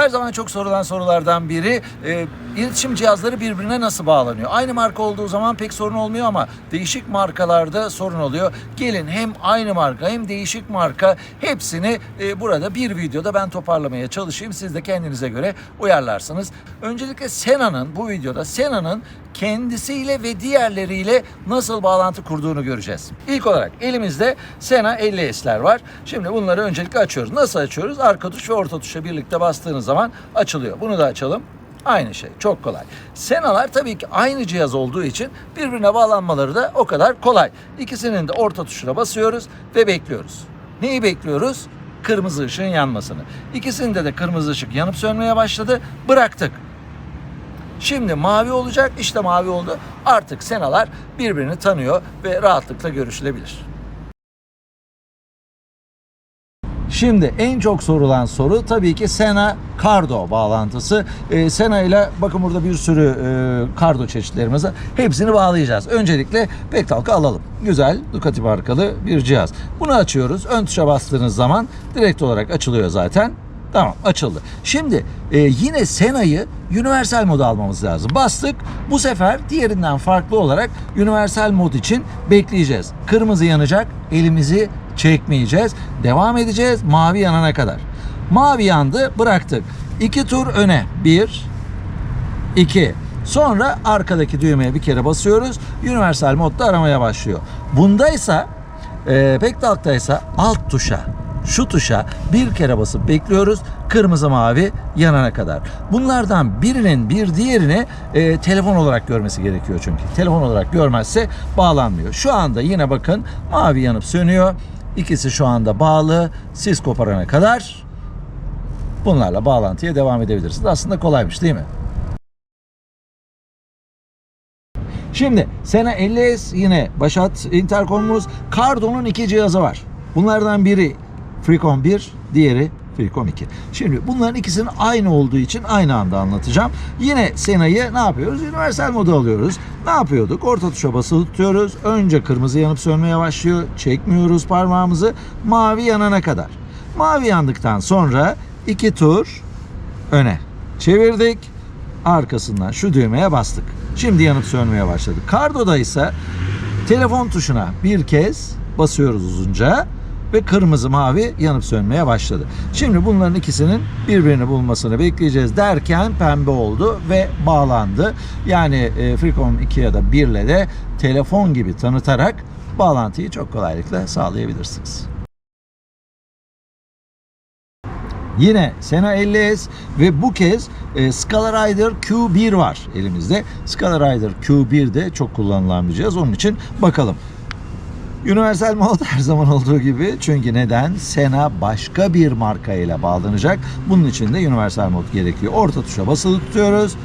Her zaman çok sorulan sorulardan biri e, iletişim cihazları birbirine nasıl bağlanıyor? Aynı marka olduğu zaman pek sorun olmuyor ama değişik markalarda sorun oluyor. Gelin hem aynı marka hem değişik marka hepsini e, burada bir videoda ben toparlamaya çalışayım. Siz de kendinize göre uyarlarsınız. Öncelikle Sena'nın bu videoda Sena'nın kendisiyle ve diğerleriyle nasıl bağlantı kurduğunu göreceğiz. İlk olarak elimizde Sena 50S'ler var. Şimdi bunları öncelikle açıyoruz. Nasıl açıyoruz? Arka tuş ve orta tuşa birlikte bastığınız zaman açılıyor. Bunu da açalım. Aynı şey. Çok kolay. Senalar tabii ki aynı cihaz olduğu için birbirine bağlanmaları da o kadar kolay. İkisinin de orta tuşuna basıyoruz ve bekliyoruz. Neyi bekliyoruz? Kırmızı ışığın yanmasını. İkisinde de kırmızı ışık yanıp sönmeye başladı. Bıraktık. Şimdi mavi olacak. İşte mavi oldu. Artık senalar birbirini tanıyor ve rahatlıkla görüşülebilir. Şimdi en çok sorulan soru tabii ki Sena Cardo bağlantısı. Ee, Sena ile bakın burada bir sürü e, Cardo çeşitlerimiz var. Hepsini bağlayacağız. Öncelikle Pektalk'ı alalım. Güzel Ducati markalı bir cihaz. Bunu açıyoruz. Ön tuşa bastığınız zaman direkt olarak açılıyor zaten. Tamam açıldı. Şimdi e, yine Sena'yı universal moda almamız lazım. Bastık. Bu sefer diğerinden farklı olarak universal mod için bekleyeceğiz. Kırmızı yanacak. Elimizi çekmeyeceğiz. Devam edeceğiz mavi yanana kadar. Mavi yandı bıraktık. İki tur öne. Bir, iki. Sonra arkadaki düğmeye bir kere basıyoruz. Universal modda aramaya başlıyor. Bundaysa e, Pektalk'taysa alt tuşa şu tuşa bir kere basıp bekliyoruz. Kırmızı mavi yanana kadar. Bunlardan birinin bir diğerini e, telefon olarak görmesi gerekiyor çünkü. Telefon olarak görmezse bağlanmıyor. Şu anda yine bakın mavi yanıp sönüyor. İkisi şu anda bağlı. Siz koparana kadar bunlarla bağlantıya devam edebilirsiniz. Aslında kolaymış değil mi? Şimdi Sena 50S yine Başat Intercom'umuz. Cardo'nun iki cihazı var. Bunlardan biri Freecom 1, diğeri Freecom 2. Şimdi bunların ikisinin aynı olduğu için aynı anda anlatacağım. Yine Sena'yı ne yapıyoruz? Universal modu alıyoruz. Ne yapıyorduk? Orta tuşa basılı tutuyoruz. Önce kırmızı yanıp sönmeye başlıyor. Çekmiyoruz parmağımızı. Mavi yanana kadar. Mavi yandıktan sonra iki tur öne çevirdik. Arkasından şu düğmeye bastık. Şimdi yanıp sönmeye başladı. Cardo'da ise telefon tuşuna bir kez basıyoruz uzunca ve kırmızı mavi yanıp sönmeye başladı. Şimdi bunların ikisinin birbirini bulmasını bekleyeceğiz derken pembe oldu ve bağlandı. Yani e, Freecom 2 ya da 1 ile de telefon gibi tanıtarak bağlantıyı çok kolaylıkla sağlayabilirsiniz. Yine Sena 50S ve bu kez e, Scala Rider Q1 var elimizde. Scala Rider Q1 de çok kullanılan bir cihaz. Onun için bakalım. Universal mod her zaman olduğu gibi. Çünkü neden? Sena başka bir marka ile bağlanacak. Bunun için de universal mod gerekiyor. Orta tuşa basılı tutuyoruz.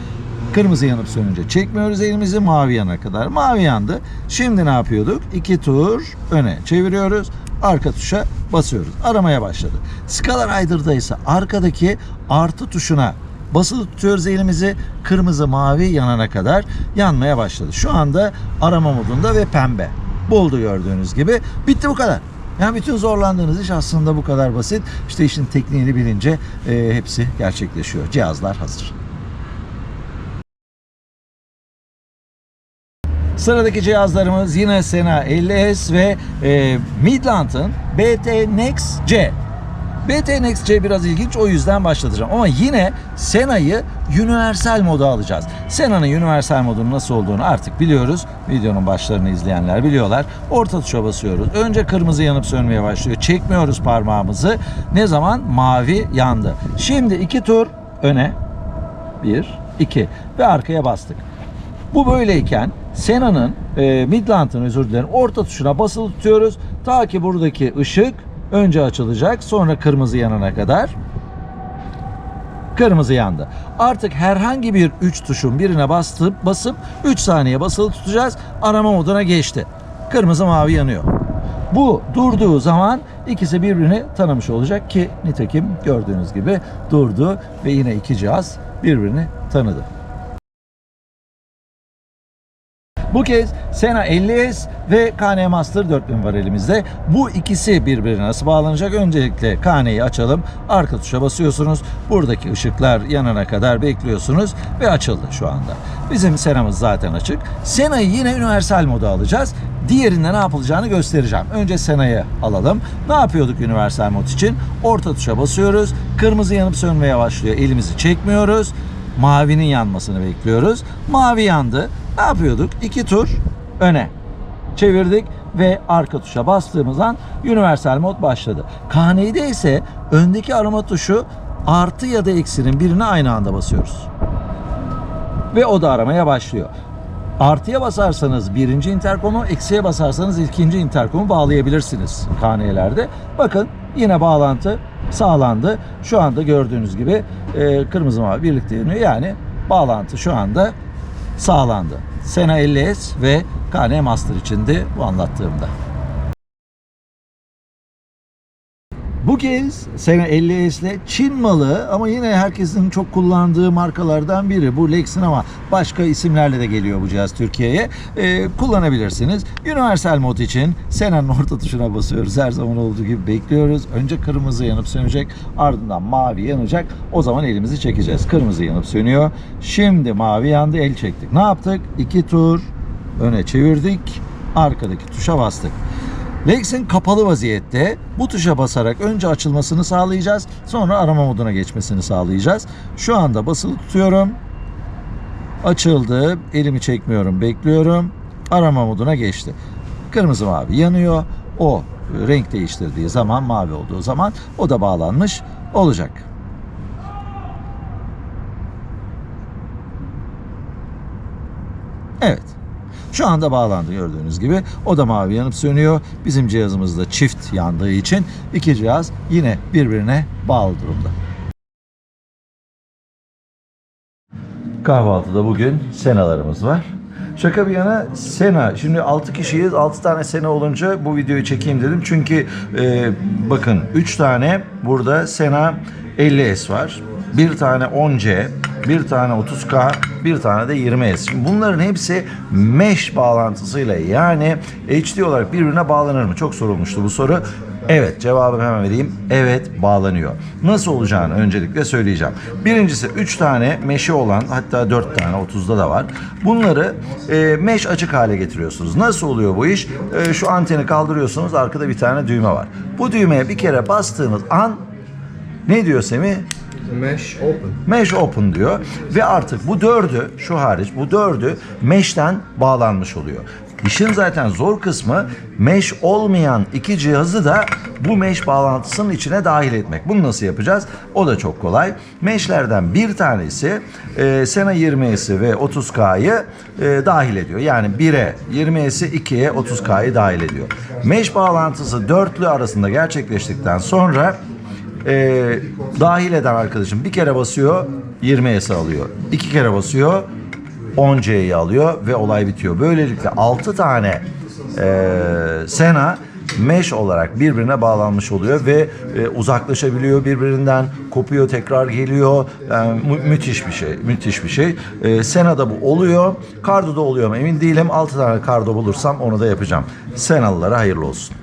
Kırmızı yanıp sönünce çekmiyoruz elimizi mavi yana kadar. Mavi yandı. Şimdi ne yapıyorduk? İki tur öne çeviriyoruz. Arka tuşa basıyoruz. Aramaya başladı. Scala Rider'da ise arkadaki artı tuşuna basılı tutuyoruz elimizi. Kırmızı mavi yanana kadar yanmaya başladı. Şu anda arama modunda ve pembe. Buldu gördüğünüz gibi. Bitti bu kadar. Yani bütün zorlandığınız iş aslında bu kadar basit. İşte işin tekniğini bilince e, hepsi gerçekleşiyor. Cihazlar hazır. Sıradaki cihazlarımız yine Sena 50S ve e, Midland'ın BT Next C. BT Next C biraz ilginç o yüzden başlatacağım. Ama yine Sena'yı universal moda alacağız. Sena'nın universal modunun nasıl olduğunu artık biliyoruz. Videonun başlarını izleyenler biliyorlar. Orta tuşa basıyoruz. Önce kırmızı yanıp sönmeye başlıyor. Çekmiyoruz parmağımızı. Ne zaman? Mavi yandı. Şimdi iki tur öne. Bir, iki ve arkaya bastık. Bu böyleyken Sena'nın e, Midland'ın özür dilerim orta tuşuna basılı tutuyoruz. Ta ki buradaki ışık önce açılacak sonra kırmızı yanana kadar. Kırmızı yandı. Artık herhangi bir 3 tuşun birine bastıp basıp 3 saniye basılı tutacağız. Arama moduna geçti. Kırmızı mavi yanıyor. Bu durduğu zaman ikisi birbirini tanımış olacak ki nitekim gördüğünüz gibi durdu ve yine iki cihaz birbirini tanıdı. Bu kez Sena 50S ve KN Master 4000 var elimizde. Bu ikisi birbirine nasıl bağlanacak? Öncelikle KN'yi açalım. Arka tuşa basıyorsunuz. Buradaki ışıklar yanana kadar bekliyorsunuz ve açıldı şu anda. Bizim Sena'mız zaten açık. Sena'yı yine universal moda alacağız. Diğerinde ne yapılacağını göstereceğim. Önce Sena'yı alalım. Ne yapıyorduk universal mod için? Orta tuşa basıyoruz. Kırmızı yanıp sönmeye başlıyor. Elimizi çekmiyoruz. Mavinin yanmasını bekliyoruz. Mavi yandı. Ne yapıyorduk? İki tur öne çevirdik ve arka tuşa bastığımız an universal mod başladı. KN'de ise öndeki arama tuşu artı ya da eksinin birini aynı anda basıyoruz. Ve o da aramaya başlıyor. Artıya basarsanız birinci interkomu, eksiye basarsanız ikinci interkomu bağlayabilirsiniz KN'lerde. Bakın yine bağlantı sağlandı. Şu anda gördüğünüz gibi e, kırmızı mavi birlikte yanıyor. Yani bağlantı şu anda sağlandı. Sena 50S ve KN Master içindi bu anlattığımda. Bu kez Sena 50S ile Çin malı ama yine herkesin çok kullandığı markalardan biri. Bu Lex'in ama başka isimlerle de geliyor bu cihaz Türkiye'ye. Ee, kullanabilirsiniz. Universal mod için Sena'nın orta tuşuna basıyoruz. Her zaman olduğu gibi bekliyoruz. Önce kırmızı yanıp sönecek. Ardından mavi yanacak. O zaman elimizi çekeceğiz. Kırmızı yanıp sönüyor. Şimdi mavi yandı. El çektik. Ne yaptık? İki tur öne çevirdik. Arkadaki tuşa bastık. Lex'in kapalı vaziyette bu tuşa basarak önce açılmasını sağlayacağız. Sonra arama moduna geçmesini sağlayacağız. Şu anda basılı tutuyorum. Açıldı. Elimi çekmiyorum. Bekliyorum. Arama moduna geçti. Kırmızı mavi yanıyor. O renk değiştirdiği zaman mavi olduğu zaman o da bağlanmış olacak. Evet. Şu anda bağlandı gördüğünüz gibi. O da mavi yanıp sönüyor. Bizim cihazımız da çift yandığı için iki cihaz yine birbirine bağlı durumda. Kahvaltıda bugün senalarımız var. Şaka bir yana Sena. Şimdi 6 kişiyiz. 6 tane Sena olunca bu videoyu çekeyim dedim. Çünkü e, bakın 3 tane burada Sena 50S var. Bir tane 10C, bir tane 30K, bir tane de 20S. Şimdi bunların hepsi mesh bağlantısıyla yani HD olarak birbirine bağlanır mı? Çok sorulmuştu bu soru. Evet cevabını hemen vereyim. Evet bağlanıyor. Nasıl olacağını öncelikle söyleyeceğim. Birincisi 3 tane meşi olan hatta 4 tane 30'da da var. Bunları e, mesh açık hale getiriyorsunuz. Nasıl oluyor bu iş? E, şu anteni kaldırıyorsunuz arkada bir tane düğme var. Bu düğmeye bir kere bastığınız an ne diyor Semih? Mesh open. Mesh Open diyor ve artık bu dördü şu hariç bu dördü Mesh'ten bağlanmış oluyor. İşin zaten zor kısmı mesh olmayan iki cihazı da bu mesh bağlantısının içine dahil etmek. Bunu nasıl yapacağız? O da çok kolay. Mesh'lerden bir tanesi e, Sena 20'si ve 30K'yı e, dahil ediyor. Yani 1'e 20'si 2'ye 30K'yı dahil ediyor. Mesh bağlantısı dörtlü arasında gerçekleştikten sonra e, dahil eden arkadaşım bir kere basıyor 20 alıyor. İki kere basıyor 10C'yi alıyor ve olay bitiyor. Böylelikle 6 tane e, Sena mesh olarak birbirine bağlanmış oluyor ve e, uzaklaşabiliyor birbirinden, kopuyor, tekrar geliyor. Yani mü- müthiş bir şey, müthiş bir şey. E, Sena'da bu oluyor. Cardo'da oluyor mu emin değilim. 6 tane Cardo bulursam onu da yapacağım. Senalılara hayırlı olsun.